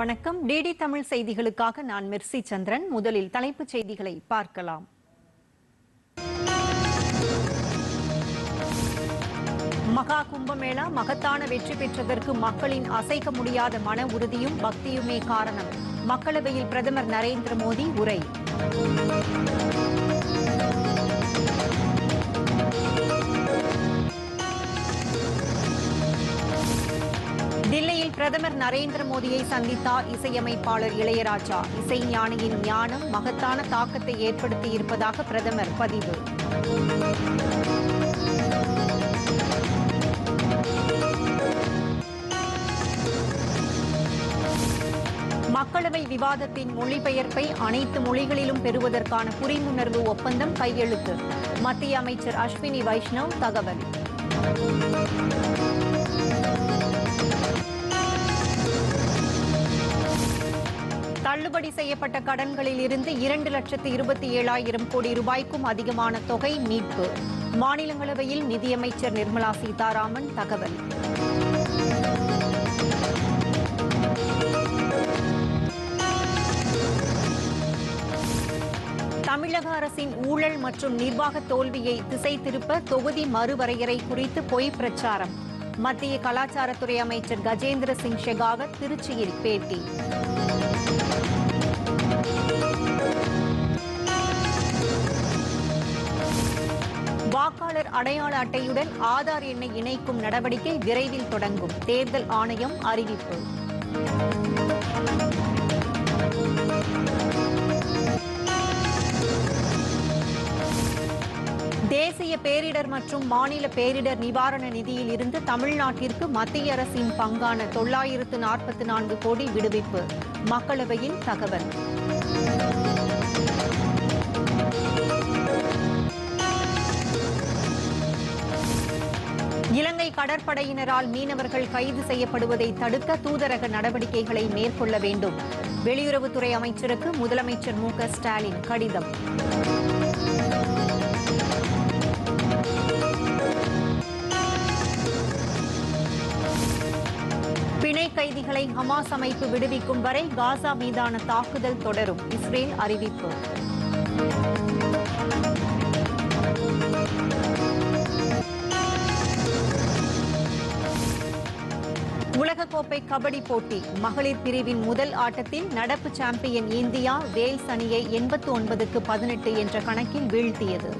வணக்கம். டிடி தமிழ் செய்திகளுக்காக நான் மிர்சி சந்திரன். முதலில் தலைப்புச் செய்திகளை பார்க்கலாம். மகா கும்பமேளா மகத்தான வெற்றி பெற்றதற்கு மக்களின் அசைக்க முடியாத மன உறுதியும் பக்தியுமே காரணம். மக்களவையில் பிரதமர் நரேந்திர மோடி உரை. தில்லியில் பிரதமர் நரேந்திர மோடியை சந்தித்தார் இசையமைப்பாளர் இளையராஜா. இசைஞானியின் ஞானம் மகத்தான தாக்கத்தை ஏற்படுத்தியிருப்பதாக பிரதமர் பதிவு. மக்களவை விவாதத்தின் மொழிபெயர்ப்பை அனைத்து மொழிகளிலும் பெறுவதற்கான புரிந்துணர்வு ஒப்பந்தம் கையெழுத்து. மத்திய அமைச்சர் அஸ்வினி வைஷ்ணவ் தகவல். தள்ளுபடி செய்யப்பட்ட கடன்களில் இருந்து இரண்டு லட்சத்து இருபத்தி ஏழாயிரம் கோடி ரூபாய்க்கும் அதிகமான தொகை மீட்பு. மாநிலங்களவையில் நிதியமைச்சர் நிர்மலா சீதாராமன் தகவல். தமிழக அரசின் ஊழல் மற்றும் நிர்வாக தோல்வியை திசை திருப்ப தொகுதி மறுவரையறை குறித்து பொய் பிரச்சாரம். மத்திய கலாச்சாரத்துறை அமைச்சர் கஜேந்திர சிங் ஷெகாவத் திருச்சியில் பேட்டி. வாக்காளர் அடையாள அட்டையுடன் ஆதார் எண்ணை இணைக்கும் நடவடிக்கை விரைவில் தொடங்கும். தேர்தல் ஆணையம் அறிவிப்பு. தேசிய பேரிடர் மற்றும் மாநில பேரிடர் நிவாரண நிதியில் இருந்து தமிழ்நாட்டிற்கு மத்திய அரசின் பங்கான தொள்ளாயிரத்து நாற்பத்தி நான்கு கோடி விடுவிப்பு. மக்களவையில் தகவல். இலங்கை கடற்படையினரால் மீனவர்கள் கைது செய்யப்படுவதை தடுக்க தூதரக நடவடிக்கைகளை மேற்கொள்ள வேண்டும். வெளியுறவுத்துறை அமைச்சருக்கு முதலமைச்சர் மு ஸ்டாலின் கடிதம். பிணை கைதிகளை ஹமாஸ் அமைப்பு விடுவிக்கும் வரை காசா மீதான தாக்குதல் தொடரும். இஸ்ரேல் அறிவிப்பு. உலகக்கோப்பை கபடி போட்டி. மகளிர் பிரிவின் முதல் ஆட்டத்தில் நடப்பு சாம்பியன் இந்தியா வேல்ஸ் அணியை எண்பத்து ஒன்பதுக்கு பதினெட்டு என்ற கணக்கில் வீழ்த்தியது.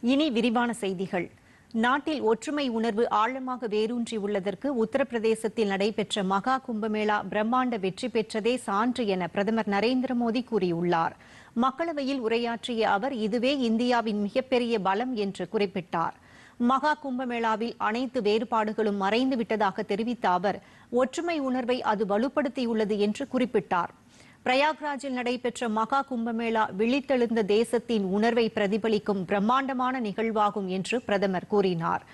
இனி விரிவான செய்திகள். நாட்டில் ஒற்றுமை உணர்வு ஆழமாக வேரூன்றி உள்ளதற்கு உத்தரப்பிரதேசத்தில் நடைபெற்ற மகா கும்பமேளா பிரம்மாண்ட வெற்றி பெற்றதே சான்று என பிரதமர் நரேந்திர மோடி கூறியுள்ளார். மக்களவையில் உரையாற்றிய அவர் இதுவே இந்தியாவின் மிகப்பெரிய பலம் என்று குறிப்பிட்டார். மகா கும்பமேளாவில் அனைத்து வேறுபாடுகளும் மறைந்து விட்டதாக தெரிவித்த அவர் ஒற்றுமை உணர்வை அது வலுப்படுத்தியுள்ளது என்று குறிப்பிட்டார். பிரயாக்ராஜில் நடைபெற்ற மகா கும்பமேளா விழித்தெழுந்த தேசத்தின் உணர்வை பிரதிபலிக்கும் பிரம்மாண்டமான நிகழ்வாகும் என்று பிரதமர் கூறினார்.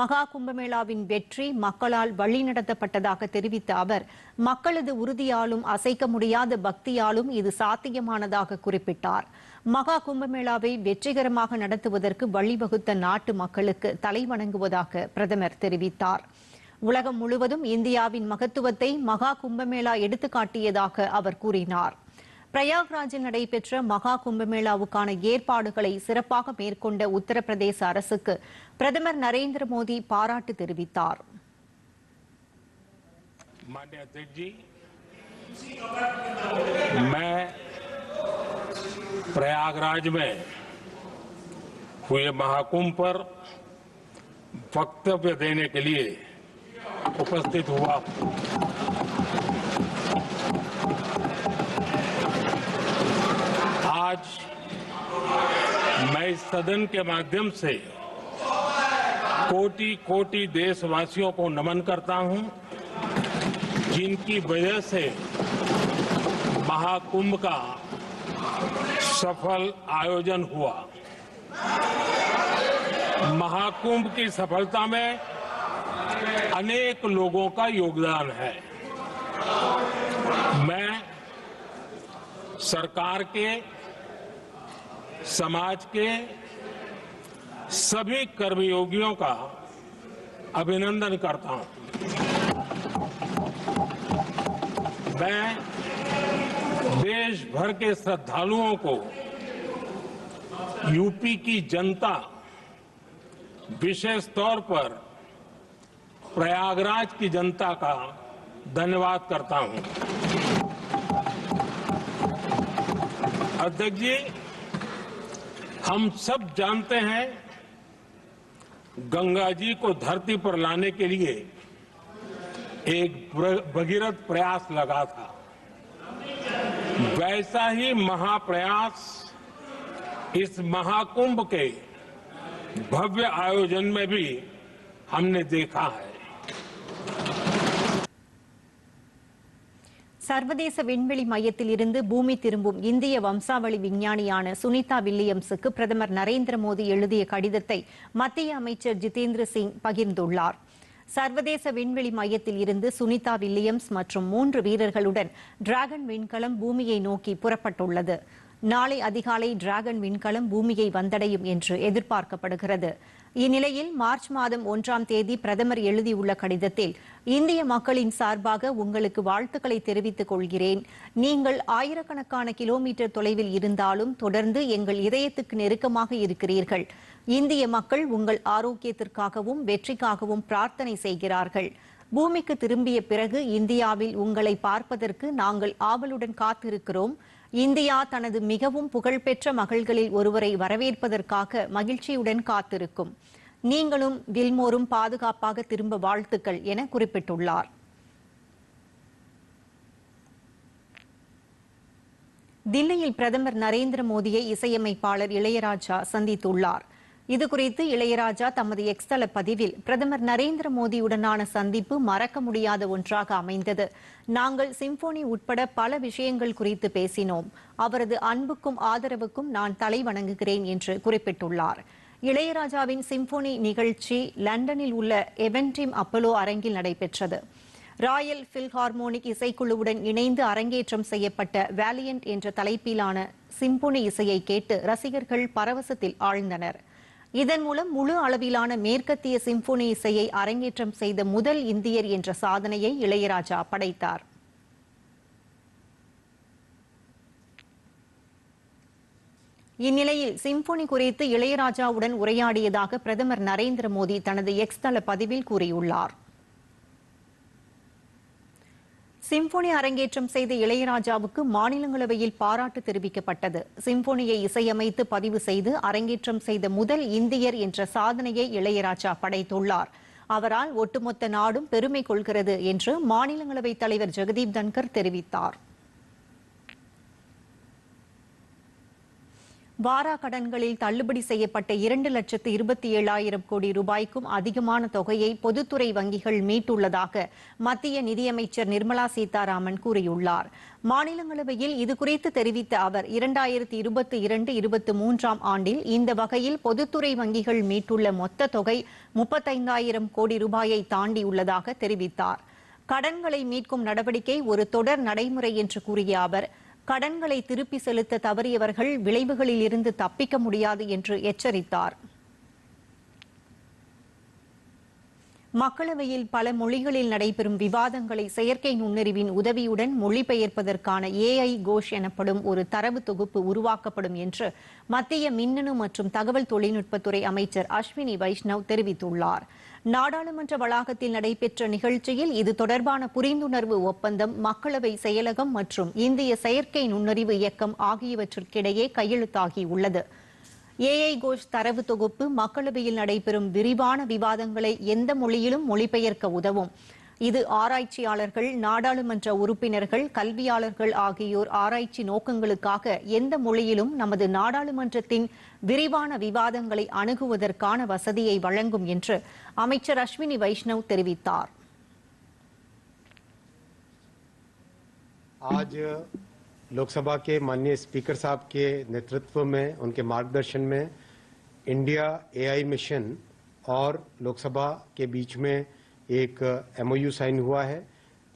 மகா கும்பமேளாவின் வெற்றி மக்களால் வழிநடத்தப்பட்டதாக தெரிவித்த அவர் மக்களது உறுதியாலும் அசைக்க முடியாத பக்தியாலும் இது சாத்தியமானதாக குறிப்பிட்டார். மகா கும்பமேளாவை வெற்றிகரமாக நடத்துவதற்கு வழிவகுத்த நாட்டு மக்களுக்கு தலைவணங்குவதாக பிரதமர் தெரிவித்தார். உலகம் முழுவதும் இந்தியாவின் மகத்துவத்தை மகா கும்பமேளா எடுத்துக்காட்டியதாக அவர் கூறினார் பிரயாக்ராஜில் நடைபெற்ற மகா கும்பமேளாவுக்கான ஏற்பாடுகளை சிறப்பாக மேற்கொண்ட உத்தரப்பிரதேச அரசுக்கு பிரதமர் நரேந்திர மோடி பாராட்டு தெரிவித்தார் मान्य अध्यक्ष जी मैं प्रयागराज में हुए महाकुंभ पर वक्तव्य देने के लिए उपस्थित हुआ। आज मैं इस सदन के माध्यम से कोटि कोटि देशवासियों को नमन करता हूँ, जिनकी वजह से महाकुंभ का सफल आयोजन हुआ महाकुंभ की सफलता में अनेक लोगों का योगदान है। मैं सरकार के, समाज के सभी कर्मयोगियों का अभिनंदन करता हूँ। मैं देश भर के श्रद्धालुओं को यूपी की जनता विशेष तौर पर प्रयागराज की जनता का धन्यवाद करता हूँ। अध्यक्ष जी, हम सब जानते हैं गंगा जी को धरती पर लाने के लिए एक भगीरथ प्रयास लगा था। वैसा ही महाप्रयास इस महाकुंभ के भव्य आयोजन में भी हमने देखा है। சர்வதேச விண்வெளி மையத்தில் இருந்து பூமி திரும்பும் இந்திய வம்சாவளி விஞ்ஞானியான சுனிதா வில்லியம்ஸுக்கு பிரதமர் நரேந்திர மோடி எழுதிய கடிதத்தை மத்திய அமைச்சர் ஜிதேந்திர சிங் பகிர்ந்துள்ளார். சர்வதேச விண்வெளி மையத்தில் இருந்து சுனிதா வில்லியம்ஸ் மற்றும் மூன்று வீரர்களுடன் டிராகன் விண்கலம் பூமியை நோக்கி புறப்பட்டுள்ளது. நாளை அதிகாலை டிராகன் விண்கலம் பூமியை வந்தடையும் என்று எதிர்பார்க்கப்படுகிறது. இந்நிலையில் மார்ச் மாதம் ஒன்றாம் தேதி பிரதமர் எழுதியுள்ள கடிதத்தில் இந்திய மக்களின் சார்பாக உங்களுக்கு வாழ்த்துக்களை தெரிவித்துக் கொள்கிறேன். நீங்கள் ஆயிரக்கணக்கான கிலோமீட்டர் தொலைவில் இருந்தாலும் தொடர்ந்து எங்கள் இதயத்துக்கு நெருக்கமாக இருக்கிறீர்கள். இந்திய மக்கள் உங்கள் ஆரோக்கியத்திற்காகவும் வெற்றிக்காகவும் பிரார்த்தனை செய்கிறார்கள். பூமிக்கு திரும்பிய பிறகு இந்தியாவில் உங்களை பார்ப்பதற்கு நாங்கள் ஆவலுடன் காத்திருக்கிறோம். இந்தியா தனது மிகவும் புகழ்பெற்ற மகள்களில் ஒருவரை வரவேற்பதற்காக மகிழ்ச்சியுடன் காத்திருக்கும். நீங்களும் கில்மோரும் பாதுகாப்பாக திரும்ப வாழ்த்துக்கள் என குறிப்பிட்டுள்ளார். தில்லியில் பிரதமர் நரேந்திர மோடியை இசையமைப்பாளர் இளையராஜா சந்தித்துள்ளார். இதுகுறித்து இளையராஜா தமது எக்ஸ்தல பதிவில் பிரதமர் நரேந்திர மோடியுடனான சந்திப்பு மறக்க முடியாத ஒன்றாக அமைந்தது. நாங்கள் சிம்போனி உட்பட பல விஷயங்கள் குறித்து பேசினோம். அவரது அன்புக்கும் ஆதரவுக்கும் நான் தலை வணங்குகிறேன் என்று குறிப்பிட்டுள்ளார். இளையராஜாவின் சிம்போனி நிகழ்ச்சி லண்டனில் உள்ள எவென்டிம் அப்பலோ அரங்கில் நடைபெற்றது. ராயல் பில்ஹார்மோனிக் இசைக்குழுவுடன் இணைந்து அரங்கேற்றம் செய்யப்பட்ட வேலியன்ட் என்ற தலைப்பிலான சிம்போனி இசையை கேட்டு ரசிகர்கள் பரவசத்தில் ஆழ்ந்தனர். இதன் மூலம் முழு அளவிலான மேற்கத்திய சிம்போனி இசையை அரங்கேற்றம் செய்த முதல் இந்தியர் என்ற சாதனையை இளையராஜா படைத்தார். இந்நிலையில் சிம்போனி குறித்து இளையராஜாவுடன் உரையாடியதாக பிரதமர் நரேந்திர மோடி தனது எக்ஸ் தள பதிவில் கூறியுள்ளார். சிம்போனி அரங்கேற்றம் செய்த இளையராஜாவுக்கு மாநிலங்களவையில் பாராட்டு தெரிவிக்கப்பட்டது. சிம்போனியை இசையமைத்து பதிவு செய்து அரங்கேற்றம் செய்த முதல் இந்தியர் என்ற சாதனையை இளையராஜா படைத்துள்ளார். அவரால் ஒட்டுமொத்த நாடும் பெருமை கொள்கிறது என்று மாநிலங்களவைத் தலைவர் ஜெகதீப் தன்கர் தெரிவித்தார். வாரா கடன்களில் தள்ளுபடி செய்யப்பட்ட இரண்டு லட்சத்து இருபத்தி ஏழாயிரம் கோடி ரூபாய்க்கும் அதிகமான தொகையை பொதுத்துறை வங்கிகள் மீட்டுள்ளதாக மத்திய நிதியமைச்சர் நிர்மலா சீதாராமன் கூறியுள்ளார். மாநிலங்களவையில் இதுகுறித்து தெரிவித்த அவர் இரண்டாயிரத்தி இருபத்தி இரண்டு இருபத்தி மூன்றாம் ஆண்டில் இந்த வகையில் பொதுத்துறை வங்கிகள் மீட்டுள்ள மொத்த தொகை முப்பத்தைந்தாயிரம் கோடி ரூபாயை தாண்டியுள்ளதாக தெரிவித்தார். கடன்களை மீட்கும் நடவடிக்கை ஒரு தொடர் நடைமுறை என்று கூறிய அவர் கடன்களை திருப்பி செலுத்த தவறியவர்கள் விளைவுகளில் இருந்து தப்பிக்க முடியாது என்று எச்சரித்தார். மக்களவையில் பல மொழிகளில் நடைபெறும் விவாதங்களை செயற்கை நுண்ணறிவின் உதவியுடன் மொழிபெயர்ப்பதற்கான ஏஐ கோஷ் எனப்படும் ஒரு தரவு தொகுப்பு உருவாக்கப்படும் என்று மத்திய மின்னணு மற்றும் தகவல் தொழில்நுட்பத்துறை அமைச்சர் அஸ்வினி வைஷ்ணவ் தெரிவித்துள்ளார். நாடாளுமன்ற வளாகத்தில் நடைபெற்ற நிகழ்ச்சியில் இது தொடர்பான புரிந்துணர்வு ஒப்பந்தம் மக்களவை செயலகம் மற்றும் இந்திய செயற்கை நுண்ணறிவு இயக்கம் ஆகியவற்றிற்கிடையே கையெழுத்தாகியுள்ளது ஏஐ கோஷ் தரவு தொகுப்பு மக்களவையில் நடைபெறும் விரிவான விவாதங்களை எந்த மொழியிலும் மொழிபெயர்க்க உதவும். இது ஆராய்ச்சியாளர்கள் நாடாளுமன்ற உறுப்பினர்கள் கல்வியாளர்கள் ஆகியோர் ஆராய்ச்சி நோக்கங்களுக்காக எந்த மொழியிலும் நமது நாடாளுமன்றத்தின் விரிவான விவாதங்களை அணுகுவதற்கான வசதியை வழங்கும் என்று அமைச்சர் அஸ்வினி வைஷ்ணவ் தெரிவித்தார் आज लोकसभा के माननीय स्पीकर साहब के नेतृत्व में उनके मार्गदर्शन में इंडिया एआई मिशन और लोकसभा के बीच में एक एमओयू साइन हुआ है,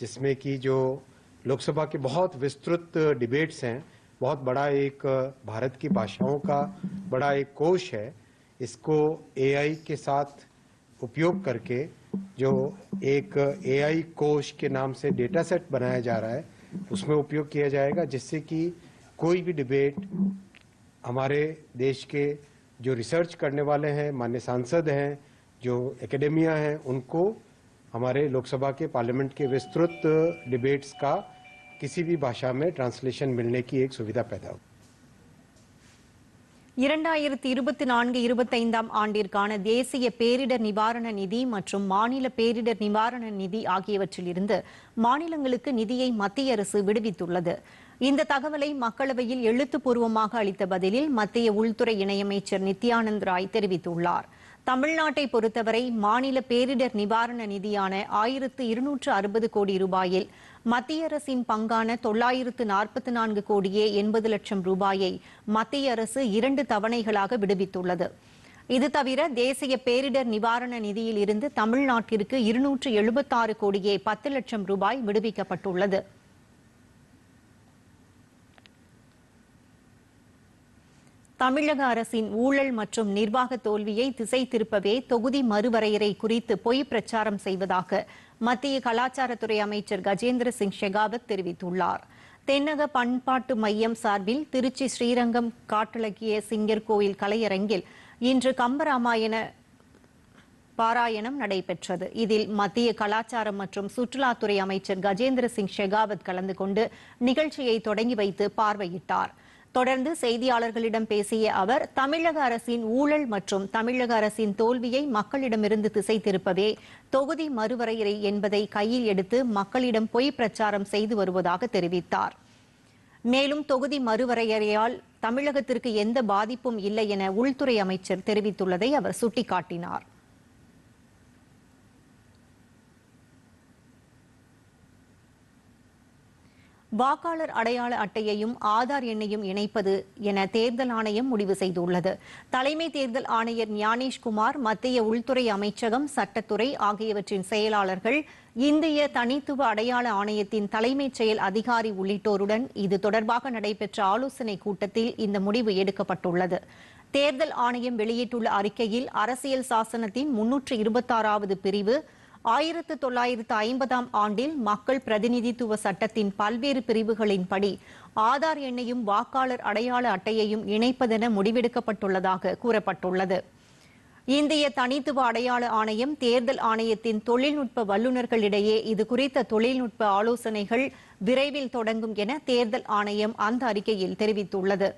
जिसमें कि जो लोकसभा के बहुत विस्तृत डिबेट्स हैं, बहुत बड़ा एक भारत की भाषाओं का बड़ा एक कोश है, इसको एआई के साथ उपयोग करके जो एक एआई कोश के नाम से डेटा सेट बनाया जा रहा है, उसमें उपयोग किया जाएगा, जिससे कि कोई भी डिबेट हमारे देश के जो रिसर्च करने वाले हैं, मान्य सांसद हैं, जो एकेडेमिया हैं, उनको हमारे लोकसभा के पार्लियामेंट के विस्तृत डिबेट्स का किसी भी भाषा में ट्रांसलेशन मिलने की एक सुविधा पैदा हो இரண்டாயிரத்தி இருபத்தி நான்கு இருபத்தைந்தாம் ஆண்டிற்கான தேசிய பேரிடர் நிவாரண நிதி மற்றும் மாநில பேரிடர் நிவாரண நிதி ஆகியவற்றிலிருந்து மாநிலங்களுக்கு நிதியை மத்திய அரசு விடுவித்துள்ளது இந்த தகவலை மக்களவையில் எழுத்துப்பூர்வமாக அளித்த பதிலில் மத்திய உள்துறை இணையமைச்சர் நித்யானந்த் ராய் தெரிவித்துள்ளார் தமிழ்நாட்டை பொறுத்தவரை மாநில பேரிடர் நிவாரண நிதியான ஆயிரத்து இருநூற்று அறுபது கோடி ரூபாயில் மத்திய அரசின் பங்கான தொள்ளாயிரத்து நாற்பத்தி நான்கு கோடியே எண்பது லட்சம் ரூபாயை மத்திய அரசு இரண்டு தவணைகளாக விடுவித்துள்ளது. இது தவிர தேசிய பேரிடர் நிவாரண நிதியில் இருந்து தமிழ்நாட்டிற்கு இருநூற்று எழுபத்தாறு கோடியே பத்து லட்சம் ரூபாய் விடுவிக்கப்பட்டுள்ளது. தமிழக அரசின் ஊழல் மற்றும் நிர்வாக தோல்வியை திசை திருப்பவே தொகுதி மறுவரையறை குறித்து பொய் பிரச்சாரம் செய்வதாக மத்திய கலாச்சாரத்துறை அமைச்சர் கஜேந்திர சிங் ஷெகாவத் தெரிவித்துள்ளார். தென்னக பண்பாட்டு மையம் சார்பில் திருச்சி ஸ்ரீரங்கம் காட்டிலக்கிய சிங்கர் கோயில் கலையரங்கில் இன்று கம்பராமாயண பாராயணம் நடைபெற்றது. இதில் மத்திய கலாச்சாரம் மற்றும் சுற்றுலாத்துறை அமைச்சர் கஜேந்திர சிங் ஷெகாவத் கலந்து கொண்டு நிகழ்ச்சியை தொடங்கி வைத்து பார்வையிட்டார். தொடர்ந்து செய்தியாளர்களிடம் பேசிய அவர் தமிழக அரசின் ஊழல் மற்றும் தமிழக அரசின் தோல்வியை மக்களிடமிருந்து திசை திருப்பவே தொகுதி மறுவரையறை என்பதை கையில் எடுத்து மக்களிடம் பொய் பிரச்சாரம் செய்து வருவதாக தெரிவித்தார். மேலும் தொகுதி மறுவரையறையால் தமிழகத்திற்கு எந்த பாதிப்பும் இல்லை என உள்துறை அமைச்சர் தெரிவித்துள்ளதை அவர் சுட்டிக்காட்டினார். வாக்காளர் அடையாள அட்டையையும் ஆதார் எண்ணையும் இணைப்பது என தேர்தல் ஆணையம் முடிவு செய்துள்ளது. தலைமை தேர்தல் ஆணையர் ஞானேஷ்குமார் மத்திய உள்துறை அமைச்சகம் சட்டத்துறை ஆகியவற்றின் செயலாளர்கள் இந்திய தனித்துவ அடையாள ஆணையத்தின் தலைமைச் செயல் அதிகாரி உள்ளிட்டோருடன் இது தொடர்பாக நடைபெற்ற ஆலோசனைக் கூட்டத்தில் இந்த முடிவு எடுக்கப்பட்டுள்ளது. தேர்தல் ஆணையம் வெளியிட்டுள்ள அறிக்கையில் அரசியல் சாசனத்தின் முன்னூற்று இருபத்தாறாவது பிரிவு ஆயிரத்து தொள்ளாயிரத்து ஐம்பதாம் ஆண்டில் மக்கள் பிரதிநிதித்துவ சட்டத்தின் பல்வேறு பிரிவுகளின்படி ஆதார் எண்ணையும் வாக்காளர் அடையாள அட்டையையும் இணைப்பதென முடிவெடுக்கப்பட்டுள்ளதாக கூறப்பட்டுள்ளது. இந்திய தனித்துவ அடையாள ஆணையம் தேர்தல் ஆணையத்தின் தொழில்நுட்ப வல்லுநர்களிடையே இது குறித்த தொழில்நுட்ப ஆலோசனைகள் விரைவில் தொடங்கும் என தேர்தல் ஆணையம் அந்த அறிக்கையில் தெரிவித்துள்ளது.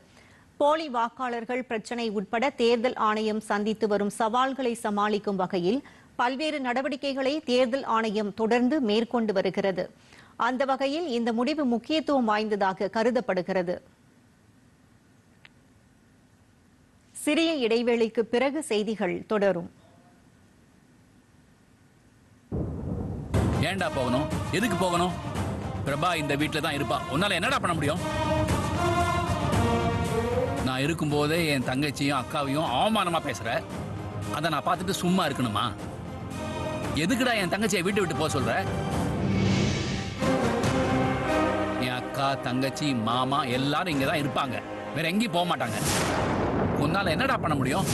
போலி வாக்காளர்கள் பிரச்சினை உட்பட தேர்தல் ஆணையம் சந்தித்து வரும் சவால்களை சமாளிக்கும் வகையில் பல்வேறு நடவடிக்கைகளை தேர்தல் ஆணையம் தொடர்ந்து மேற்கொண்டு வருகிறது. அந்த வகையில் இந்த முடிவு முக்கியத்துவம் வாய்ந்ததாக கருதப்படுகிறது. சிறிய இடைவேளைக்கு பிறகு செய்திகள் தொடரும். ஏன்டா போகணும்? எதுக்கு போகணும்? பிரபா இந்த வீட்டில் தான் இருப்பா. உன்னால என்னடா பண்ண முடியும்? நான் இருக்கும்போதே என் தங்கச்சியும் அக்காவையும் அவமானமா பேசுற. அதை நான் பார்த்துட்டு சும்மா இருக்கணுமா? எதுக்குடா என் தங்கச்சியை வீட்டை விட்டு போக சொல்ற? என் அக்கா தங்கச்சி மாமா எல்லாரும் இங்க தான் இருப்பாங்க. வேற எங்கேயும் போக மாட்டாங்க. உன்னால என்னடா பண்ண முடியும்?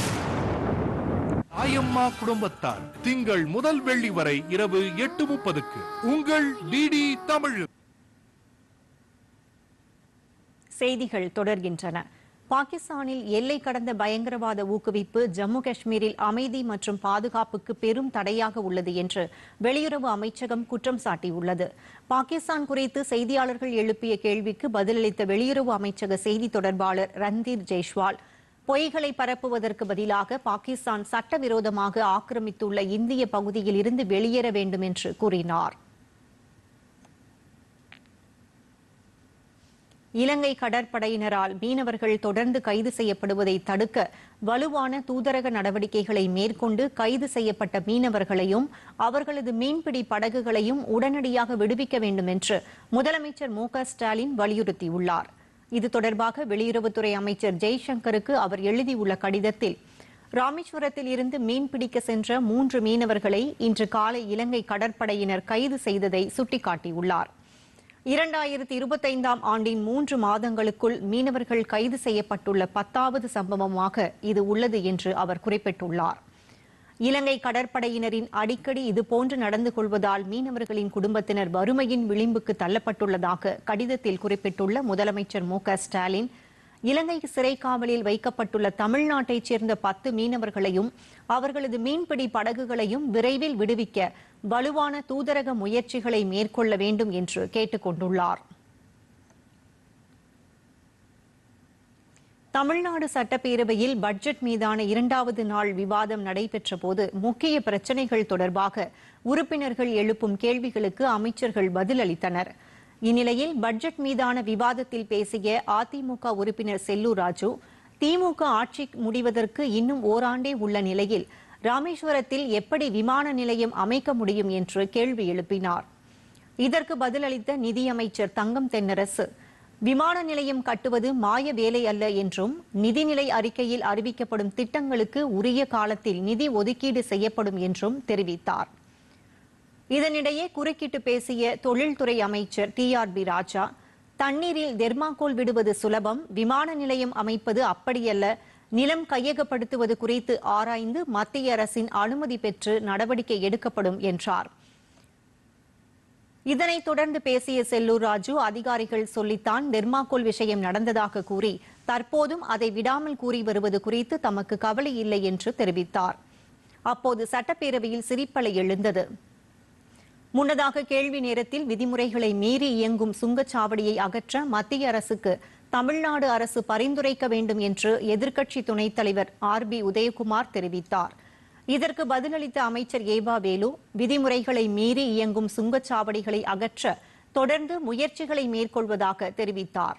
ஆயம்மா குடும்பத்தார் திங்கள் முதல் வெள்ளி வரை இரவு எட்டு முப்பதுக்கு. உங்கள் டிடி தமிழ். செய்திகள் தொடர்கின்றன. பாகிஸ்தானில் எல்லை கடந்த பயங்கரவாத ஊக்குவிப்பு ஜம்மு காஷ்மீரில் அமைதி மற்றும் பாதுகாப்புக்கு பெரும் தடையாக உள்ளது என்று வெளியுறவு அமைச்சகம் குற்றம் சாட்டியுள்ளது. பாகிஸ்தான் குறித்து செய்தியாளர்கள் எழுப்பிய கேள்விக்கு பதிலளித்த வெளியுறவு அமைச்சக செய்தி தொடர்பாளர் ரந்தீர் ஜெய்ஷ்வால் பொய்களை பரப்புவதற்கு பதிலாக பாகிஸ்தான் சட்டவிரோதமாக ஆக்கிரமித்துள்ள இந்திய பகுதியில் இருந்து வெளியேற வேண்டும் என்று கூறினார். இலங்கை கடற்படையினரால் மீனவர்கள் தொடர்ந்து கைது செய்யப்படுவதை தடுக்க வலுவான தூதரக நடவடிக்கைகளை மேற்கொண்டு கைது செய்யப்பட்ட மீனவர்களையும் அவர்களது மீன்பிடி படகுகளையும் உடனடியாக விடுவிக்க வேண்டும் என்று முதலமைச்சர் மு ஸ்டாலின் வலியுறுத்தியுள்ளார். இது தொடர்பாக வெளியுறவுத்துறை அமைச்சர் ஜெய்சங்கருக்கு அவர் எழுதியுள்ள கடிதத்தில் ராமேஸ்வரத்தில் இருந்து மீன்பிடிக்க சென்ற மூன்று மீனவர்களை இன்று காலை இலங்கை கடற்படையினர் கைது செய்ததை சுட்டிக்காட்டியுள்ளார். இரண்டாயிரத்தி இருபத்தைந்தாம் ஆண்டின் மூன்று மாதங்களுக்குள் மீனவர்கள் கைது செய்யப்பட்டுள்ள பத்தாவது சம்பவமாக இது உள்ளது என்று அவர் குறிப்பிட்டுள்ளார். இலங்கை கடற்படையினரின் அடிக்கடி இதுபோன்று நடந்து கொள்வதால் மீனவர்களின் குடும்பத்தினர் வறுமையின் விளிம்புக்கு தள்ளப்பட்டுள்ளதாக கடிதத்தில் குறிப்பிட்டுள்ள முதலமைச்சர் மு ஸ்டாலின் இலங்கை சிறை காவலில் வைக்கப்பட்டுள்ள தமிழ்நாட்டைச் சேர்ந்த பத்து மீனவர்களையும் அவர்களது மீன்பிடி படகுகளையும் விரைவில் விடுவிக்க வலுவான தூதரக முயற்சிகளை மேற்கொள்ள வேண்டும் என்று கேட்டுக் கொண்டுள்ளார் தமிழ்நாடு சட்டப்பேரவையில் பட்ஜெட் மீதான இரண்டாவது நாள் விவாதம் நடைபெற்ற போது முக்கிய பிரச்சினைகள் தொடர்பாக உறுப்பினர்கள் எழுப்பும் கேள்விகளுக்கு அமைச்சர்கள் பதிலளித்தனர். இந்நிலையில் பட்ஜெட் மீதான விவாதத்தில் பேசிய அதிமுக உறுப்பினர் செல்லூர் ராஜு திமுக ஆட்சி முடிவதற்கு இன்னும் ஓராண்டே உள்ள நிலையில் ராமேஸ்வரத்தில் எப்படி விமான நிலையம் அமைக்க முடியும் என்று கேள்வி எழுப்பினார். இதற்கு பதிலளித்த நிதியமைச்சர் தங்கம் தென்னரசு விமான நிலையம் கட்டுவது மாய வேலை அல்ல என்றும் நிதிநிலை அறிக்கையில் அறிவிக்கப்படும் திட்டங்களுக்கு உரிய காலத்தில் நிதி ஒதுக்கீடு செய்யப்படும் என்றும் தெரிவித்தார். இதனிடையே குறுக்கிட்டு பேசிய தொழில்துறை அமைச்சர் டி ஆர் பி ராஜா தண்ணீரில் தெர்மாக்கோல் விடுவது சுலபம் விமான நிலையம் அமைப்பது அப்படியல்ல நிலம் கையகப்படுத்துவது குறித்து ஆராய்ந்து மத்திய அரசின் அனுமதி பெற்று நடவடிக்கை எடுக்கப்படும் என்றார். இதனைத் தொடர்ந்து பேசிய செல்லூர் ராஜு அதிகாரிகள் சொல்லித்தான் தெர்மாக்கோல் விஷயம் நடந்ததாக கூறி தற்போதும் அதை விடாமல் கூறி வருவது குறித்து தமக்கு கவலை இல்லை என்று தெரிவித்தார். அப்போது சட்டப்பேரவையில் சிரிப்பலை எழுந்தது. முன்னதாக கேள்வி நேரத்தில் விதிமுறைகளை மீறி இயங்கும் சுங்கச்சாவடியை அகற்ற மத்திய அரசுக்கு தமிழ்நாடு அரசு பரிந்துரைக்க வேண்டும் என்று எதிர்க்கட்சி துணைத் தலைவர் ஆர் பி உதயகுமார் தெரிவித்தார். இதற்கு பதிலளித்த அமைச்சர் ஏவா வேலு விதிமுறைகளை மீறி இயங்கும் சுங்கச்சாவடிகளை அகற்ற தொடர்ந்து முயற்சிகளை மேற்கொள்வதாக தெரிவித்தார்.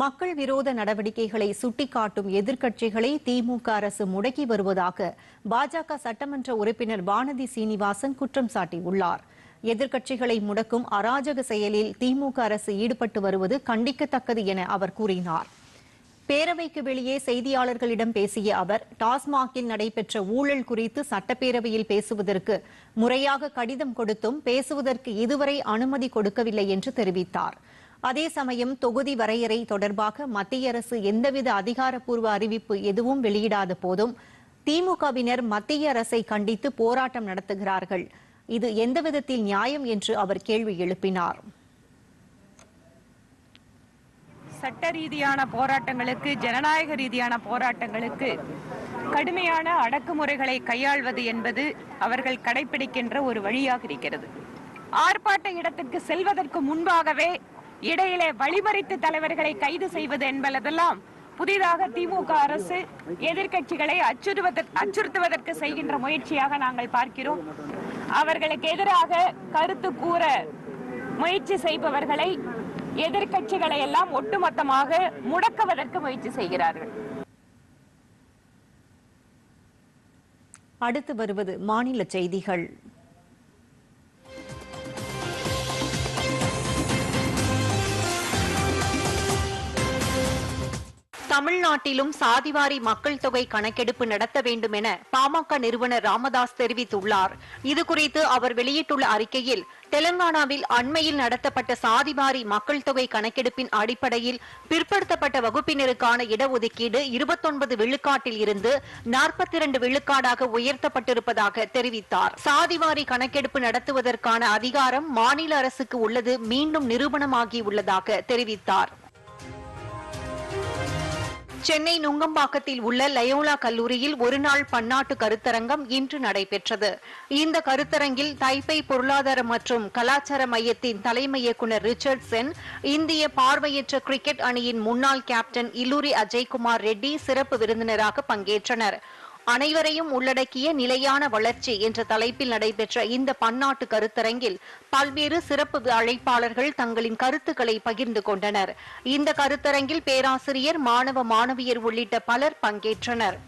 மக்கள் விரோத நடவடிக்கைகளை சுட்டிக்காட்டும் எதிர்க்கட்சிகளை திமுக அரசு முடக்கி வருவதாக பாஜக சட்டமன்ற உறுப்பினர் வானதி சீனிவாசன் குற்றம் சாட்டியுள்ளார். எதிர்க்கட்சிகளை முடக்கும் அராஜக செயலில் திமுக அரசு ஈடுபட்டு வருவது கண்டிக்கத்தக்கது என அவர் கூறினார். பேரவைக்கு வெளியே செய்தியாளர்களிடம் பேசிய அவர் டாஸ்மாகில் நடைபெற்ற ஊழல் குறித்து சட்டப்பேரவையில் பேசுவதற்கு முறையாக கடிதம் கொடுத்தும் பேசுவதற்கு இதுவரை அனுமதி கொடுக்கவில்லை என்று தெரிவித்தார். அதே சமயம் தொகுதி வரையறை தொடர்பாக மத்திய அரசு எந்தவித அதிகாரப்பூர்வ அறிவிப்பு எதுவும் வெளியிடாத போதும் திமுகவினர் மத்திய அரசை கண்டித்து போராட்டம் நடத்துகிறார்கள். இது எந்த விதத்தில் நியாயம் என்று அவர் கேள்வி எழுப்பினார். சட்ட ரீதியான போராட்டங்களுக்கு ஜனநாயக ரீதியான போராட்டங்களுக்கு கடுமையான அடக்குமுறைகளை கையாள்வது என்பது அவர்கள் கடைபிடிக்கின்ற ஒரு வழியாக இருக்கிறது. ஆர்ப்பாட்ட இடத்திற்கு செல்வதற்கு முன்பாகவே இடையிலே வழிமறித்து தலைவர்களை கைது செய்வது என்பதெல்லாம் புதிதாக திமுக அரசு எதிர்கட்சிகளை அச்சுறுவதற்கு அச்சுறுத்துவதற்கு செய்கின்ற முயற்சியாக நாங்கள் பார்க்கிறோம். அவர்களுக்கு எதிராக கருத்து கூற முயற்சி செய்பவர்களை எதிர்கட்சிகளை எல்லாம் ஒட்டுமொத்தமாக முடக்குவதற்கு முயற்சி செய்கிறார்கள். அடுத்து வருவது மாநில செய்திகள். தமிழ்நாட்டிலும் சாதிவாரி மக்கள் தொகை கணக்கெடுப்பு நடத்த வேண்டும் என பாமக நிறுவனர் ராமதாஸ் தெரிவித்துள்ளார். இதுகுறித்து அவர் வெளியிட்டுள்ள அறிக்கையில் தெலங்கானாவில் அண்மையில் நடத்தப்பட்ட சாதிவாரி மக்கள் தொகை கணக்கெடுப்பின் அடிப்படையில் பிற்படுத்தப்பட்ட வகுப்பினருக்கான இடஒதுக்கீடு இருபத்தொன்பது விழுக்காட்டில் இருந்து நாற்பத்தி இரண்டு விழுக்காடாக உயர்த்தப்பட்டிருப்பதாக தெரிவித்தார். சாதிவாரி கணக்கெடுப்பு நடத்துவதற்கான அதிகாரம் மாநில அரசுக்கு உள்ளது மீண்டும் நிரூபணமாகியுள்ளதாக தெரிவித்தார். சென்னை நுங்கம்பாக்கத்தில் உள்ள லயோலா கல்லூரியில் ஒருநாள் பன்னாட்டு கருத்தரங்கம் இன்று நடைபெற்றது. இந்த கருத்தரங்கில் தைப்பை பொருளாதார மற்றும் கலாச்சார மையத்தின் தலைமை இயக்குநர் ரிச்சர்ட் சென் இந்திய பார்வையற்ற கிரிக்கெட் அணியின் முன்னாள் கேப்டன் இல்லூரி அஜய்குமார் ரெட்டி சிறப்பு விருந்தினராக பங்கேற்றனர். அனைவரையும் உள்ளடக்கிய நிலையான வளர்ச்சி என்ற தலைப்பில் நடைபெற்ற இந்த பன்னாட்டு கருத்தரங்கில் பல்வேறு சிறப்பு அழைப்பாளர்கள் தங்களின் கருத்துக்களை பகிர்ந்து கொண்டனர். இந்த கருத்தரங்கில் பேராசிரியர் மாணவ மாணவியர் உள்ளிட்ட பலர் பங்கேற்றனர்.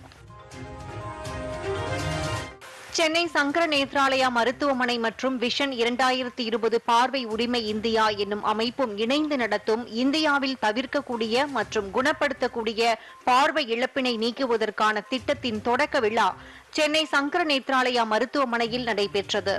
சென்னை சங்கர நேத்ராலயா மருத்துவமனை மற்றும் விஷன் இரண்டாயிரத்தி இருபது பார்வை உரிமை இந்தியா என்னும் அமைப்பும் இணைந்து நடத்தும் இந்தியாவில் தவிர்க்கக்கூடிய மற்றும் குணப்படுத்தக்கூடிய பார்வை இழப்பினை நீக்குவதற்கான திட்டத்தின் தொடக்க விழா சென்னை சங்கர நேத்ராலயா மருத்துவமனையில் நடைபெற்றது.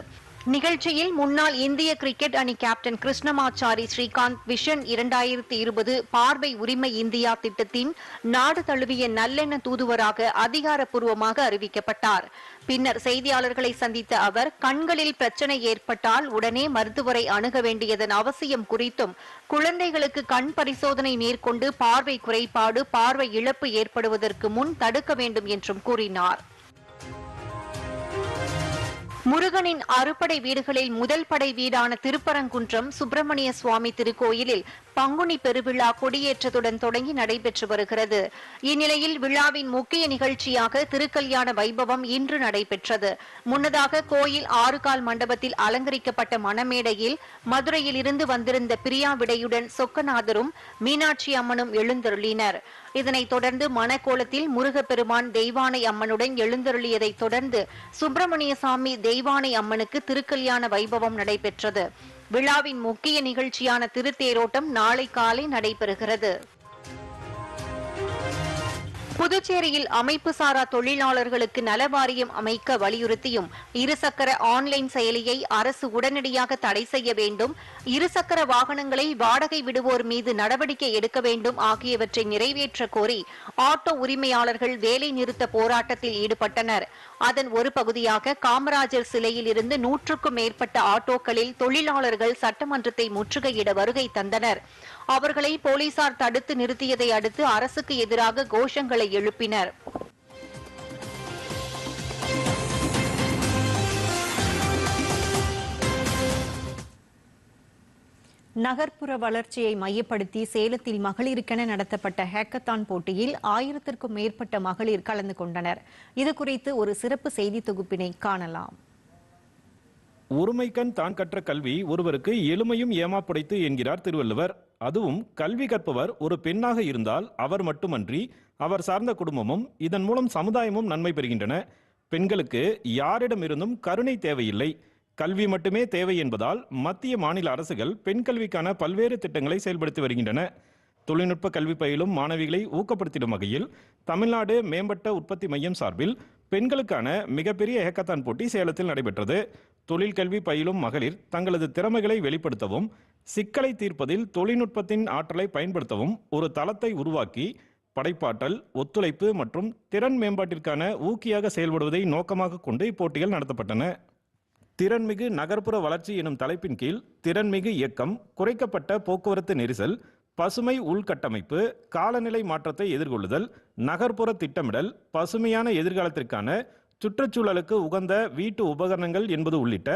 நிகழ்ச்சியில் முன்னாள் இந்திய கிரிக்கெட் அணி கேப்டன் கிருஷ்ணமாச்சாரி ஸ்ரீகாந்த் விஷன் இரண்டாயிரத்தி இருபது பார்வை உரிமை இந்தியா திட்டத்தின் நாடு தழுவிய நல்லெண்ண தூதுவராக அதிகாரப்பூர்வமாக அறிவிக்கப்பட்டார். பின்னர் செய்தியாளர்களை சந்தித்த அவர் கண்களில் பிரச்சனை ஏற்பட்டால் உடனே மருத்துவரை அணுக வேண்டியதன் அவசியம் குறித்தும் குழந்தைகளுக்கு கண் பரிசோதனை மேற்கொண்டு பார்வை குறைபாடு பார்வை இழப்பு ஏற்படுவதற்கு முன் தடுக்க வேண்டும் என்றும் கூறினார். முருகனின் அறுபடை வீடுகளில் முதல் படை வீடான திருப்பரங்குன்றம் சுப்பிரமணிய சுவாமி திருக்கோயிலில் பங்குனி பெருவிழா கொடியேற்றத்துடன் தொடங்கி நடைபெற்று வருகிறது. இந்நிலையில் விழாவின் முக்கிய நிகழ்ச்சியாக திருக்கல்யாண வைபவம் இன்று நடைபெற்றது. முன்னதாக கோயில் ஆறுகால் மண்டபத்தில் அலங்கரிக்கப்பட்ட மணமேடையில் மதுரையில் இருந்து வந்திருந்த பிரியா விடையுடன் சொக்கநாதரும் மீனாட்சி அம்மனும் எழுந்தருளினர். இதனைத் தொடர்ந்து மணக்கோலத்தில் முருகப்பெருமான் தெய்வானை அம்மனுடன் எழுந்தருளியதைத் தொடர்ந்து சுப்பிரமணிய சாமி தெய்வானை அம்மனுக்கு திருக்கல்யாண வைபவம் நடைபெற்றது. விழாவின் முக்கிய நிகழ்ச்சியான திருத்தேரோட்டம் நாளை காலை நடைபெறுகிறது. புதுச்சேரியில் அமைப்பு சாரா தொழிலாளர்களுக்கு நலவாரியம் அமைக்க வலியுறுத்தியும் இருசக்கர ஆன்லைன் செயலியை அரசு உடனடியாக தடை செய்ய வேண்டும். இருசக்கர வாகனங்களை வாடகை விடுவோர் மீது நடவடிக்கை எடுக்க வேண்டும் ஆகியவற்றை நிறைவேற்ற கோரி ஆட்டோ உரிமையாளர்கள் வேலை நிறுத்த போராட்டத்தில் ஈடுபட்டனர். அதன் ஒரு பகுதியாக காமராஜர் சிலையில் இருந்து நூற்றுக்கும் மேற்பட்ட ஆட்டோக்களில் தொழிலாளர்கள் சட்டமன்றத்தை முற்றுகையிட வருகை தந்தனர். அவர்களை போலீசார் தடுத்து நிறுத்தியதை அடுத்து அரசுக்கு எதிராக கோஷங்களை எழுப்பினர். நகர்ப்புற வளர்ச்சியை மையப்படுத்தி சேலத்தில் மகளிருக்கென நடத்தப்பட்ட ஹேக்கத்தான் போட்டியில் ஆயிரத்திற்கும் மேற்பட்ட மகளிர் கலந்து கொண்டனர். இது குறித்து ஒரு சிறப்பு செய்தி தொகுப்பினை காணலாம். ஒருமைக்கண் தான் கற்ற கல்வி ஒருவருக்கு எளிமையும் ஏமாப்புடைத்து என்கிறார் திருவள்ளுவர். அதுவும் கல்வி கற்பவர் ஒரு பெண்ணாக இருந்தால் அவர் மட்டுமன்றி அவர் சார்ந்த குடும்பமும் இதன் மூலம் சமுதாயமும் நன்மை பெறுகின்றன. பெண்களுக்கு யாரிடமிருந்தும் கருணை தேவையில்லை. கல்வி மட்டுமே தேவை என்பதால் மத்திய மாநில அரசுகள் பெண் கல்விக்கான பல்வேறு திட்டங்களை செயல்படுத்தி வருகின்றன. தொழில்நுட்ப கல்வி பயிலும் மாணவிகளை ஊக்கப்படுத்திடும் வகையில் தமிழ்நாடு மேம்பட்ட உற்பத்தி மையம் சார்பில் பெண்களுக்கான மிகப்பெரிய ஹேக்கத்தான் போட்டி சேலத்தில் நடைபெற்றது. தொழில் கல்வி பயிலும் மகளிர் தங்களது திறமைகளை வெளிப்படுத்தவும் சிக்கலை தீர்ப்பதில் தொழில்நுட்பத்தின் ஆற்றலை பயன்படுத்தவும் ஒரு தளத்தை உருவாக்கி படைப்பாற்றல் ஒத்துழைப்பு மற்றும் திறன் மேம்பாட்டிற்கான ஊக்கியாக செயல்படுவதை நோக்கமாக கொண்டு இப்போட்டிகள் நடத்தப்பட்டன. திறன்மிகு நகர்ப்புற வளர்ச்சி எனும் தலைப்பின் கீழ் திறன்மிகு இயக்கம் குறைக்கப்பட்ட போக்குவரத்து நெரிசல் பசுமை உள்கட்டமைப்பு காலநிலை மாற்றத்தை எதிர்கொள்ளுதல் நகர்ப்புற திட்டமிடல் பசுமையான எதிர்காலத்திற்கான சுற்றுச்சூழலுக்கு உகந்த வீட்டு உபகரணங்கள் என்பது உள்ளிட்ட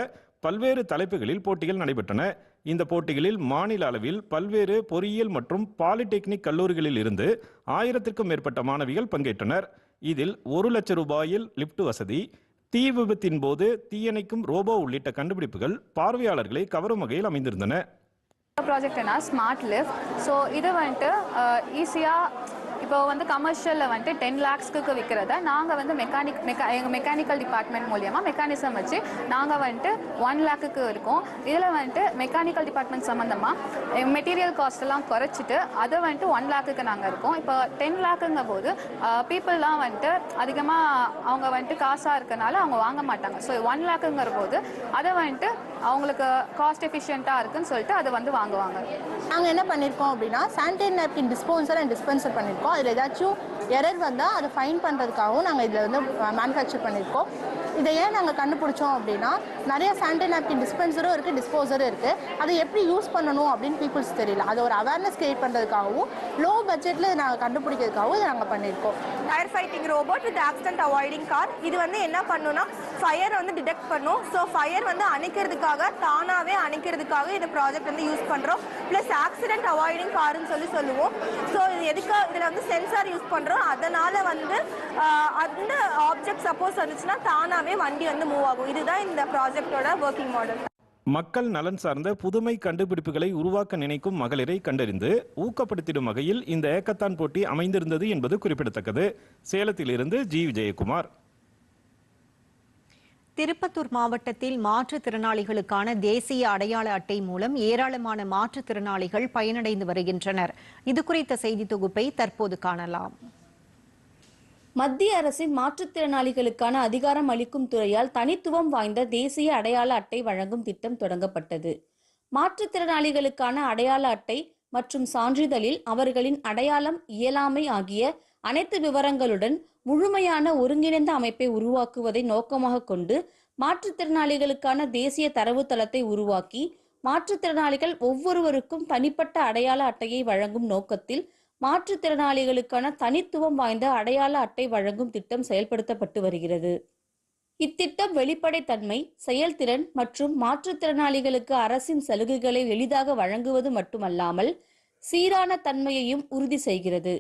பல்வேறு தலைப்புகளில் போட்டிகள் நடைபெற்றன. இந்த போட்டிகளில் மாநில அளவில் பல்வேறு பொறியியல் மற்றும் பாலிடெக்னிக் கல்லூரிகளில் இருந்து ஆயிரத்திற்கும் மேற்பட்ட மாணவிகள் பங்கேற்றனர். இதில் ஒரு லட்சம் ரூபாயில் லிப்ட் வசதி தீ விபத்தின் போது தீயணைக்கும் ரோபோ உள்ளிட்ட கண்டுபிடிப்புகள் பார்வையாளர்களை கவரும் வகையில் அமைந்திருந்தன. ப்ராஜெக்ட்னா ஸ்மார்ட் லிஃப்ட் ஸோ இது வந்துட்டு uh, ஈஸியாக இப்போ வந்து கமர்ஷியலில் வந்துட்டு டென் லேக்ஸ்க்கு விற்கிறத நாங்கள் வந்து மெக்கானிக் மெக்கா எங்கள் மெக்கானிக்கல் டிபார்ட்மெண்ட் மூலியமாக மெக்கானிசம் வச்சு நாங்கள் வந்துட்டு ஒன் லேக்குக்கு இருக்கோம். இதில் வந்துட்டு மெக்கானிக்கல் டிபார்ட்மெண்ட் சம்மந்தமாக மெட்டீரியல் காஸ்ட்லாம் குறைச்சிட்டு அதை வந்துட்டு ஒன் லேக்குக்கு நாங்கள் இருக்கோம். இப்போ டென் லேக்குங்க போது பீப்புளெலாம் வந்துட்டு அதிகமாக அவங்க வந்துட்டு காசாக இருக்கனால அவங்க வாங்க மாட்டாங்க. ஸோ ஒன் லேக்குங்கிற போது அதை வந்துட்டு அவங்களுக்கு காஸ்ட் எஃபிஷியண்ட்டாக இருக்குன்னு சொல்லிட்டு அதை வந்து வாங்குவாங்க. நாங்கள் என்ன பண்ணியிருக்கோம் அப்படின்னா sanitary napkin disposer and dispenser பண்ணியிருக்கோம் அதில் ஏதாச்சும் எரர் வந்தால் அதை ஃபைன் பண்ணுறதுக்காகவும் நாங்கள் இதில் வந்து மேனுஃபேக்சர் பண்ணியிருக்கோம் இதை ஏன் நாங்கள் கண்டுபிடிச்சோம் அப்படின்னா நிறைய சானிடரி நாப்கின் டிஸ்பென்சரும் இருக்குது டிஸ்போசரும் இருக்குது அதை எப்படி யூஸ் பண்ணணும் அப்படின்னு பீப்புள்ஸ் தெரியல. அதை ஒரு அவேர்னஸ் கிரியேட் பண்ணுறதுக்காகவும் லோ பட்ஜெட்டில் நாங்கள் கண்டுபிடிக்கிறதுக்காகவும் இதை நாங்கள் பண்ணியிருக்கோம் fire fighting robot with accident avoiding car இது வந்து என்ன பண்ணுன்னா ஃபயர் வந்து டிடெக்ட் பண்ணும். ஸோ ஃபயர் வந்து அணைக்கிறதுக்காக தானாகவே அணைக்கிறதுக்காக இந்த ப்ராஜெக்ட் வந்து யூஸ் பண்ணுறோம் ப்ளஸ் ஆக்சிடென்ட் அவாய்டிங் காருன்னு சொல்லி சொல்லுவோம். ஸோ இது எதுக்கு இதில் வந்து சென்சார் யூஸ் பண்ணுறோம் அதனால் வந்து அந்த ஆப்ஜெக்ட் சப்போஸ் வந்துச்சுன்னா தானாகவே வண்டி வந்து மூவ் ஆகும். இதுதான் இந்த ப்ராஜெக்டோட ஒர்க்கிங் மாடல் மக்கள் நலன் சார்ந்த புதுமை கண்டுபிடிப்புகளை உருவாக்க நினைக்கும் மகளிரை கண்டறிந்து ஊக்கப்படுத்திடும் வகையில் இந்த ஏக்கத்தான் போட்டி அமைந்திருந்தது என்பது குறிப்பிடத்தக்கது. சேலத்திலிருந்து ஜி. விஜயகுமார். திருப்பத்தூர் மாவட்டத்தில் மாற்றுத்திறனாளிகளுக்கான தேசிய அடையாள அட்டை மூலம் ஏராளமான மாற்றுத்திறனாளிகள் பயனடைந்து வருகின்றனர். இது குறித்த செய்தி தொகுப்பை தற்போது காணலாம். மத்திய அரசின் மாற்றுத்திறனாளிகளுக்கான அதிகாரம் அளிக்கும் துறையால் தனித்துவம் வாய்ந்த தேசிய அடையாள அட்டை வழங்கும் திட்டம் தொடங்கப்பட்டது. மாற்றுத்திறனாளிகளுக்கான அடையாள அட்டை மற்றும் சான்றிதழில் அவர்களின் அடையாளம் இயலாமை ஆகிய அனைத்து விவரங்களுடன் முழுமையான ஒருங்கிணைந்த அமைப்பை உருவாக்குவதை நோக்கமாக கொண்டு மாற்றுத்திறனாளிகளுக்கான தேசிய தரவுத்தளத்தை உருவாக்கி மாற்றுத்திறனாளிகள் ஒவ்வொருவருக்கும் தனிப்பட்ட அடையாள அட்டையை வழங்கும் நோக்கத்தில் மாற்றுத்திறனாளிகளுக்கான தனித்துவம் வாய்ந்த அடையாள அட்டை வழங்கும் திட்டம் செயல்படுத்தப்பட்டு வருகிறது. இத்திட்டம் வெளிப்படைத்தன்மை செயல்திறன் மற்றும் மாற்றுத்திறனாளிகளுக்கு அரசின் சலுகைகளை எளிதாக வழங்குவது மட்டுமல்லாமல் சீரான தன்மையையும் உறுதி செய்கிறது.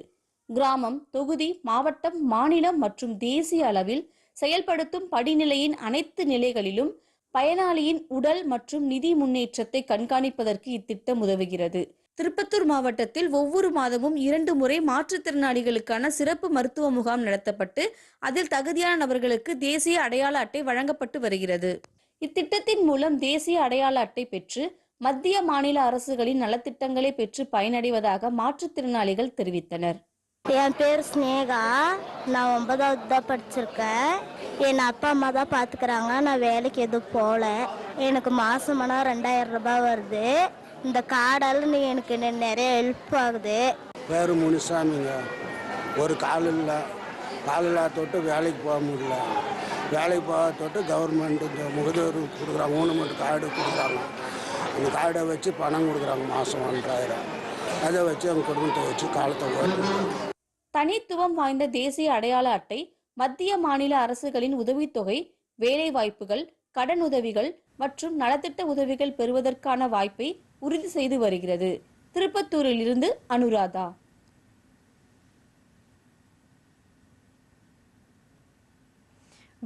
கிராமம் தொகுதி மாவட்டம் மாநிலம் மற்றும் தேசிய அளவில் செயல்படுத்தும் படிநிலையின் அனைத்து நிலைகளிலும் பயனாளியின் உடல் மற்றும் நிதி முன்னேற்றத்தை கண்காணிப்பதற்கு இத்திட்டம் உதவுகிறது. திருப்பத்தூர் மாவட்டத்தில் ஒவ்வொரு மாதமும் இரண்டு முறை மாற்றுத்திறனாளிகளுக்கான சிறப்பு மருத்துவ முகாம் நடத்தப்பட்டு அதில் தகுதியான நபர்களுக்கு தேசிய அடையாள அட்டை வழங்கப்பட்டு வருகிறது. இத்திட்டத்தின் மூலம் தேசிய அடையாள அட்டை பெற்று மத்திய மாநில அரசுகளின் நலத்திட்டங்களை பெற்று பயனடைவதாக மாற்றுத்திறனாளிகள் தெரிவித்தனர். என் பேர் ஸ்னேகா நான் ஒன்பதாவது தான் படிச்சிருக்கேன். என் அப்பா அம்மா தான் பார்த்துக்கிறாங்க நான் வேலைக்கு எதுவும் போகல எனக்கு மாதமானா ரெண்டாயிரம் ரூபாய் வருது. இந்த கார்டால் நீ எனக்கு நெ- நிறைய ஹெல்ப் ஆகுது. பேர் முனிசாமிங்க ஒரு கால் இல்லை. கால் இல்லாத தொட்டு வேலைக்கு போக முடியல. வேலைக்கு போக தொட்டு கவர்மெண்ட் இந்த முகதூர் கொடுக்குறாங்க. ஊனமெண்ட் கார்டு கொடுக்குறாங்க. அந்த கார்டை வச்சு பணம் கொடுக்குறாங்க மாதம் ஒன்றாயிரம். அதை வச்சு அவங்க குடும்பத்தை வச்சு காலத்தை ஓட்டு தனித்துவம் வாய்ந்த தேசிய அடையாள அட்டை மத்திய மாநில அரசுகளின் உதவித்தொகை வேலை வாய்ப்புகள் கடன் உதவிகள் மற்றும் நலத்திட்ட உதவிகள் பெறுவதற்கான வாய்ப்பை உறுதி செய்து வருகிறது. திருப்பத்தூரில் இருந்து அனுராதா.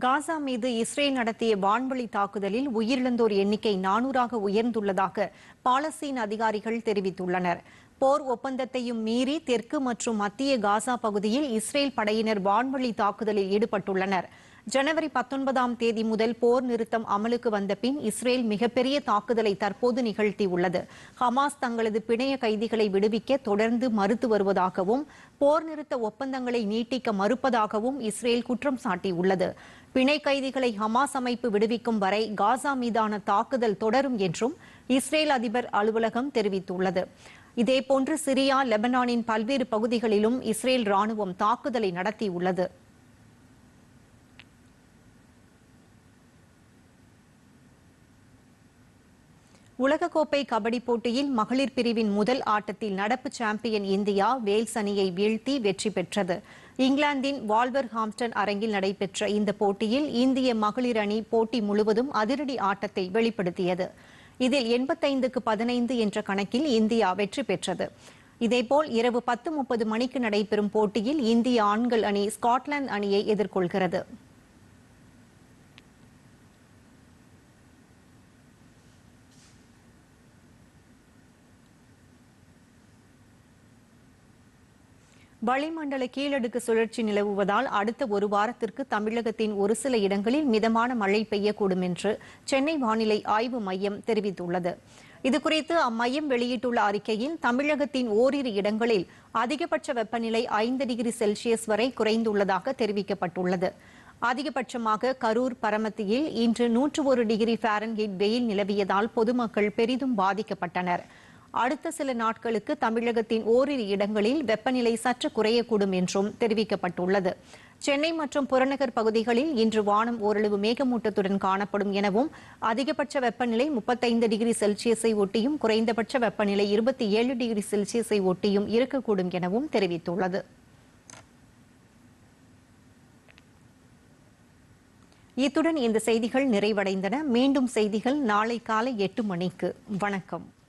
காசா மீது இஸ்ரேல் நடத்திய வான்வழி தாக்குதலில் உயிரிழந்தோர் எண்ணிக்கை நானூறாக உயர்ந்துள்ளதாக பாலஸ்தீன் அதிகாரிகள் தெரிவித்துள்ளனர். போர் ஒப்பந்தத்தையும் மீறி தெற்கு மற்றும் மத்திய காசா பகுதியில் இஸ்ரேல் படையினர் வான்வழி தாக்குதலில் ஈடுபட்டுள்ளனர். ஜனவரி பத்தொன்பதாம் தேதி முதல் போர் நிறுத்தம் அமலுக்கு வந்த பின் இஸ்ரேல் மிகப்பெரிய தாக்குதலை தற்போது நிகழ்த்தியுள்ளது. ஹமாஸ் தங்களது பிணைய கைதிகளை விடுவிக்க தொடர்ந்து மறுத்து வருவதாகவும் போர் நிறுத்த ஒப்பந்தங்களை நீட்டிக்க மறுப்பதாகவும் இஸ்ரேல் குற்றம் சாட்டியுள்ளது. பிணை கைதிகளை ஹமாஸ் அமைப்பு விடுவிக்கும் வரை காசா மீதான தாக்குதல் தொடரும் என்றும் இஸ்ரேல் அதிபர் அலுவலகம் தெரிவித்துள்ளது. இதேபோன்று சிரியா லெபனானின் பல்வேறு பகுதிகளிலும் இஸ்ரேல் ராணுவம் தாக்குதலை நடத்தியுள்ளது. உலகக்கோப்பை கபடி போட்டியில் மகளிர் பிரிவின் முதல் ஆட்டத்தில் நடப்பு சாம்பியன் இந்தியா வேல்ஸ் அணியை வீழ்த்தி வெற்றி பெற்றது. இங்கிலாந்தின் வால்வர் ஹாம்ஸ்டன் அரங்கில் நடைபெற்ற இந்த போட்டியில் இந்திய மகளிர் அணி போட்டி முழுவதும் அதிரடி ஆட்டத்தை வெளிப்படுத்தியது. இதில் எண்பத்தைந்துக்கு பதினைந்து என்ற கணக்கில் இந்தியா வெற்றி பெற்றது. இதேபோல் இரவு பத்து முப்பது மணிக்கு நடைபெறும் போட்டியில் இந்திய ஆண்கள் அணி ஸ்காட்லாந்து அணியை எதிர்கொள்கிறது. வளிமண்டல கீழடுக்கு சுழற்சி நிலவுவதால் அடுத்த ஒரு வாரத்திற்கு தமிழகத்தின் ஒரு சில இடங்களில் மிதமான மழை பெய்யக்கூடும் என்று சென்னை வானிலை ஆய்வு மையம் தெரிவித்துள்ளது. இதுகுறித்து அம்மையம் வெளியிட்டுள்ள அறிக்கையில் தமிழகத்தின் ஓரிரு இடங்களில் அதிகபட்ச வெப்பநிலை ஐந்து டிகிரி செல்சியஸ் வரை குறைந்துள்ளதாக தெரிவிக்கப்பட்டுள்ளது. அதிகபட்சமாக கரூர் பரமத்தியில் இன்று நூற்று ஒரு டிகிரி ஃபாரன்ஹீட் வெயில் நிலவியதால் பொதுமக்கள் பெரிதும் பாதிக்கப்பட்டனர். அடுத்த சில நாட்களுக்கு தமிழகத்தின் ஓரிரு இடங்களில் வெப்பநிலை சற்று குறையக்கூடும் என்றும் தெரிவிக்கப்பட்டுள்ளது. சென்னை மற்றும் புறநகர் பகுதிகளில் இன்று வானம் ஓரளவு மேகமூட்டத்துடன் காணப்படும் எனவும் அதிகபட்ச வெப்பநிலை முப்பத்தைந்து டிகிரி செல்சியஸை ஒட்டியும் குறைந்தபட்ச வெப்பநிலை இருபத்தி ஏழு டிகிரி செல்சியஸை ஒட்டியும் இருக்கக்கூடும் எனவும் தெரிவித்துள்ளது. இத்துடன் இந்த செய்திகள் நிறைவடைந்தன. மீண்டும் செய்திகள் நாளை காலை எட்டு மணிக்கு. வணக்கம்.